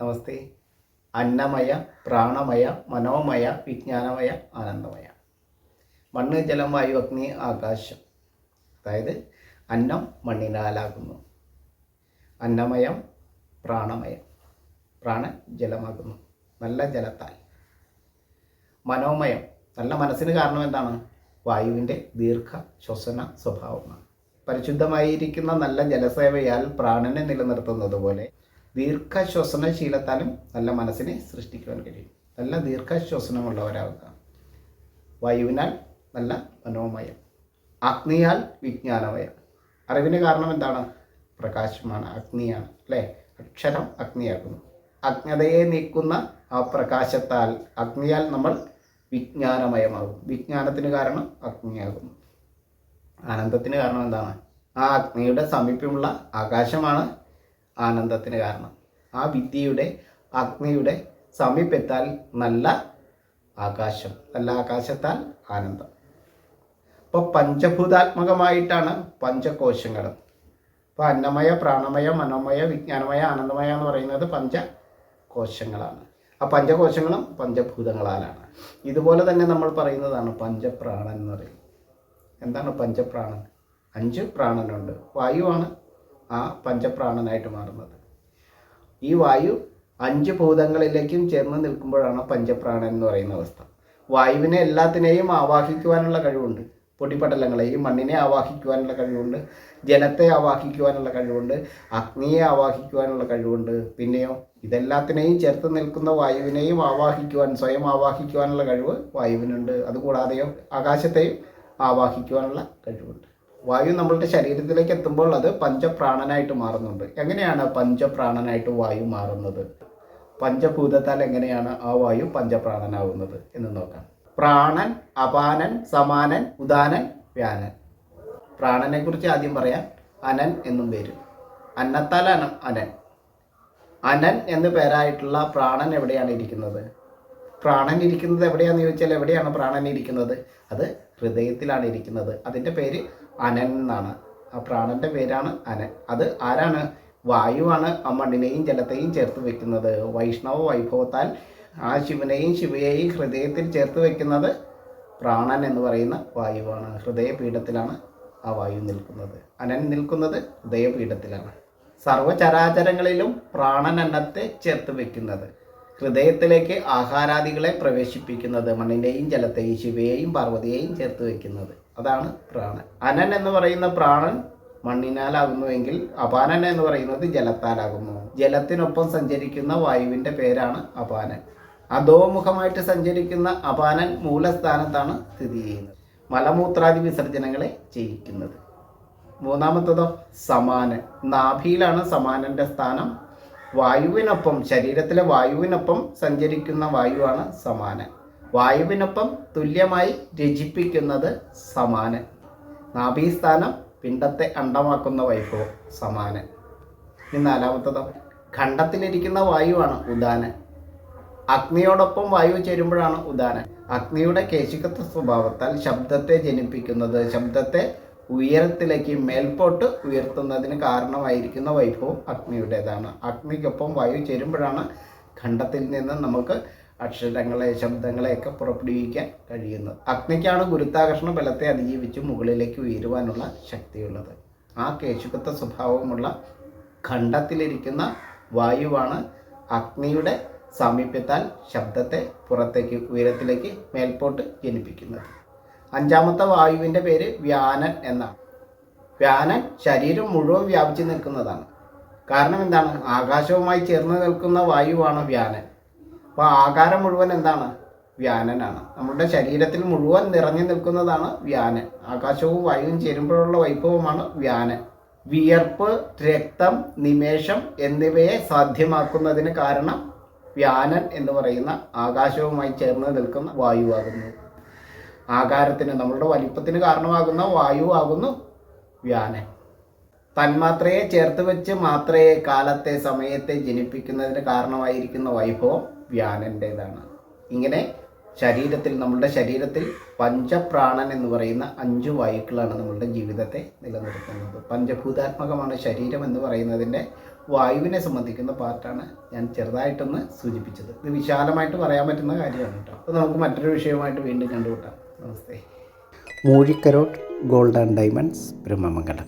നമസ്തേ. അന്നമയ പ്രാണമയ മനോമയ വിജ്ഞാനമയ ആനന്ദമയ. മണ്ണ് ജലം വായു അഗ്നി ആകാശം. അതായത് അന്നം മണ്ണിനാലാകുന്നു. അന്നമയം പ്രാണമയം. പ്രാണൻ ജലമാകുന്നു. നല്ല ജലത്താൽ. മനോമയം. നല്ല മനസ്സിന് കാരണം എന്താണ്? വായുവിന്റെ ദീർഘ ശ്വസന സ്വഭാവമാണ്. പരിശുദ്ധമായിരിക്കുന്ന നല്ല ജലസേവയാൽ പ്രാണനെ നിലനിർത്തുന്നത് പോലെ ദീർഘശ്വസനശീലത്താലും നല്ല മനസ്സിനെ സൃഷ്ടിക്കുവാൻ കഴിയും. നല്ല ദീർഘശ്വസനമുള്ളവരാവുക. വായുവിനാൽ നല്ല മനോമയം. അഗ്നിയാൽ വിജ്ഞാനമയം. അറിവിന് കാരണം എന്താണ്? പ്രകാശമാണ് അഗ്നിയാണ് അല്ലേ? അക്ഷരം അഗ്നിയാകുന്നു അജ്ഞതയെ നീക്കുന്ന ആ പ്രകാശത്താൽ അഗ്നിയാൽ നമ്മൾ വിജ്ഞാനമയമാകും. വിജ്ഞാനത്തിന് കാരണം അഗ്നിയാകുന്നു. ആനന്ദത്തിന് കാരണം എന്താണ്? ആ അഗ്നിയുടെ സമീപമുള്ള ആകാശമാണ് ആനന്ദത്തിന് കാരണം. ആ വിദ്യയുടെ അഗ്നിയുടെ സമീപത്താൽ നല്ല ആകാശം നല്ല ആകാശത്താൽ ആനന്ദം. അപ്പോൾ പഞ്ചഭൂതാത്മകമായിട്ടാണ് പഞ്ചകോശങ്ങൾ. അപ്പോൾ അന്നമയ പ്രാണമയ മനോമയ വിജ്ഞാനമയ ആനന്ദമയ എന്ന് പറയുന്നത് പഞ്ചകോശങ്ങളാണ്. ആ പഞ്ചകോശങ്ങളും പഞ്ചഭൂതങ്ങളാലാണ്. ഇതുപോലെ തന്നെ നമ്മൾ പറയുന്നതാണ് പഞ്ചപ്രാണൻ എന്ന് പറയുന്നത് എന്താണ് പഞ്ചപ്രാണൻ? അഞ്ച് പ്രാണനുണ്ട്. വായുവാണ്. ആ പഞ്ചപ്രാണനായിട്ട് മാറുന്നത്. ഈ വായു അഞ്ച് ഭൂതങ്ങളിലേക്കും ചേർന്ന് നിൽക്കുമ്പോഴാണ് പഞ്ചപ്രാണൻ എന്ന് പറയുന്ന അവസ്ഥ. വായുവിനെ എല്ലാത്തിനെയും ആവാഹിക്കുവാനുള്ള കഴിവുണ്ട്. പൊടിപടലങ്ങളെയും മണ്ണിനെ ആവാഹിക്കുവാനുള്ള കഴിവുണ്ട്. ജനത്തെ ആവാഹിക്കുവാനുള്ള കഴിവുണ്ട്. അഗ്നിയെ ആവാഹിക്കുവാനുള്ള കഴിവുണ്ട്. പിന്നെയോ ഇതെല്ലാത്തിനെയും ചേർത്ത് നിൽക്കുന്ന വായുവിനെയും ആവാഹിക്കുവാൻ സ്വയം ആവാഹിക്കുവാനുള്ള കഴിവ് വായുവിനുണ്ട്. അതുകൂടാതെയോ ആകാശത്തെയും ആവാഹിക്കുവാനുള്ള കഴിവുണ്ട്. വായു നമ്മളുടെ ശരീരത്തിലേക്ക് എത്തുമ്പോൾ അത് പഞ്ചപ്രാണനായിട്ട് മാറുന്നുണ്ട്. എങ്ങനെയാണ് പഞ്ചപ്രാണനായിട്ട് വായു മാറുന്നത്? പഞ്ചഭൂതത്താൽ എങ്ങനെയാണ് ആ വായു പഞ്ചപ്രാണനാവുന്നത് എന്ന് നോക്കാം. പ്രാണൻ അപാനൻ സമാനൻ ഉദാനൻ വ്യാനൻ. പ്രാണനെ കുറിച്ച് ആദ്യം പറയാം. അനൻ എന്നും പേര്. അന്നത്താലാണ് അനൻ. അനൻ എന്ന് പേരായിട്ടുള്ള പ്രാണൻ എവിടെയാണ് ഇരിക്കുന്നത്? പ്രാണൻ ഇരിക്കുന്നത് എവിടെയാണെന്ന് ചോദിച്ചാൽ എവിടെയാണ് പ്രാണൻ ഇരിക്കുന്നത്? അത് ഹൃദയത്തിലാണ് ഇരിക്കുന്നത്. അതിന്റെ പേര് അനൻ എന്നാണ്. ആ പ്രാണന്റെ പേരാണ് അനൻ. അത് ആരാണ്? വായുവാണ്. ആ മണ്ണിനെയും ജലത്തെയും ചേർത്ത് വെക്കുന്നത്. വൈഷ്ണവ വൈഭവത്താൽ ആ ശിവനെയും ശിവയെയും ഹൃദയത്തിൽ ചേർത്ത് വെക്കുന്നത് പ്രാണൻ എന്ന് പറയുന്ന വായുവാണ്. ഹൃദയപീഠത്തിലാണ് ആ വായു നിൽക്കുന്നത്. അനൻ നിൽക്കുന്നത് ഹൃദയപീഠത്തിലാണ്. സർവചരാചരങ്ങളിലും പ്രാണൻ അന്നത്തെ ചേർത്ത് വെക്കുന്നത്. ഹൃദയത്തിലേക്ക് ആഹാരാദികളെ പ്രവേശിപ്പിക്കുന്നത്. മണ്ണിനെയും ജലത്തെയും ശിവയെയും പാർവതിയെയും ചേർത്ത് വെക്കുന്നത്. അതാണ് പ്രാണൻ. അനൻ എന്ന് പറയുന്ന പ്രാണൻ മണ്ണിനാലാകുന്നുവെങ്കിൽ അപാനൻ എന്ന് പറയുന്നത് ജലത്താലാകുന്നു. ജലത്തിനൊപ്പം സഞ്ചരിക്കുന്ന വായുവിന്റെ പേരാണ് അപാനൻ. അധോമുഖമായിട്ട് സഞ്ചരിക്കുന്ന അപാനൻ മൂലസ്ഥാനത്താണ് സ്ഥിതി ചെയ്യുന്നത്. മലമൂത്രാദി വിസർജനങ്ങളെ ചെയ്യിക്കുന്നത്. മൂന്നാമത്തതോ സമാനൻ. നാഭിയിലാണ് സമാനന്റെ സ്ഥാനം. വായുവിനൊപ്പം ശരീരത്തിലെ വായുവിനൊപ്പം സഞ്ചരിക്കുന്ന വായുവാണ് സമാനൻ. വായുവിനൊപ്പം തുല്യമായി രചിപ്പിക്കുന്നത് സമാനൻ. നാഭീസ്ഥാനം പിണ്ടത്തെ അണ്ടമാക്കുന്ന വൈഭവം സമാനൻ. ഇനി നാലാമത്തത്. ഖണ്ഡത്തിലിരിക്കുന്ന വായുവാണ് ഉദാനൻ. അഗ്നിയോടൊപ്പം വായു ചേരുമ്പോഴാണ് ഉദാനൻ. അഗ്നിയുടെ കേശികത്വ സ്വഭാവത്താൽ ശബ്ദത്തെ ജനിപ്പിക്കുന്നത് ശബ്ദത്തെ ഉയരത്തിലേക്ക് മേൽപോട്ട് ഉയർത്തുന്നതിന് കാരണമായിരിക്കുന്ന വൈഭവം അഗ്നിയുടേതാണ്. അഗ്നിക്കൊപ്പം വായു ചേരുമ്പോഴാണ് ഖണ്ഡത്തിൽ നിന്ന് നമുക്ക് അക്ഷരങ്ങളെ ശബ്ദങ്ങളെയൊക്കെ പുറപ്പെടുവിക്കാൻ കഴിയുന്നത്. അഗ്നിക്കാണ് ഗുരുത്താകർഷണ ബലത്തെ അതിജീവിച്ച് മുകളിലേക്ക് ഉയരുവാനുള്ള ശക്തിയുള്ളത്. ആ കേശുകത്വ സ്വഭാവമുള്ള ഖണ്ഡത്തിലിരിക്കുന്ന വായുവാണ് അഗ്നിയുടെ സാമീപ്യത്താൽ ശബ്ദത്തെ പുറത്തേക്ക് ഉയരത്തിലേക്ക് മേൽപോട്ട് ജനിപ്പിക്കുന്നത്. അഞ്ചാമത്തെ വായുവിന്റെ പേര് വ്യാനൻ എന്നാണ്. വ്യാനൻ ശരീരം മുഴുവൻ വ്യാപിച്ചു നിൽക്കുന്നതാണ്. കാരണം എന്താണ്? ആകാശവുമായി ചേർന്ന് നിൽക്കുന്ന വായുവാണ് വ്യാനൻ. അപ്പോൾ ആകാരം മുഴുവൻ എന്താണ്? വ്യാനനാണ്. നമ്മുടെ ശരീരത്തിൽ മുഴുവൻ നിറഞ്ഞു നിൽക്കുന്നതാണ് വ്യാനൻ. ആകാശവും വായുവും ചേരുമ്പോഴുള്ള വൈഭവമാണ് വ്യാനൻ. വിയർപ്പ് രക്തം നിമേഷം എന്നിവയെ സാധ്യമാക്കുന്നതിന് കാരണം വ്യാനൻ എന്ന് പറയുന്ന ആകാശവുമായി ചേർന്ന് നിൽക്കുന്ന വായുവാകുന്നു. ആകാരത്തിന് നമ്മളുടെ വലിപ്പത്തിന് കാരണമാകുന്ന വായു ആകുന്നു വ്യാനൻ. തന്മാത്രയെ ചേർത്ത് വെച്ച് മാത്രയെ കാലത്തെ സമയത്തെ ജനിപ്പിക്കുന്നതിന് കാരണമായിരിക്കുന്ന വൈഭവം വ്യാനന്റേതാണ് ഇങ്ങനെ ശരീരത്തിൽ നമ്മളുടെ ശരീരത്തിൽ പഞ്ചപ്രാണൻ എന്ന് പറയുന്ന അഞ്ച് വായുക്കളാണ് നമ്മളുടെ ജീവിതത്തെ നിലനിർത്തുന്നത്. പഞ്ചഭൂതാത്മകമാണ് ശരീരം എന്ന് പറയുന്നതിന്റെ വായുവിനെ സംബന്ധിക്കുന്ന പാർട്ടാണ് ഞാൻ ചെറുതായിട്ടൊന്ന് സൂചിപ്പിച്ചത്. ഇത് വിശാലമായിട്ട് പറയാൻ പറ്റുന്ന കാര്യമാണ് കേട്ടോ. അപ്പോൾ നമുക്ക് മറ്റൊരു വിഷയമായിട്ട് വീണ്ടും കണ്ടുമുട്ടാം. നമസ്തേ. Moozhikkarott gold and diamonds Brahmamangalam.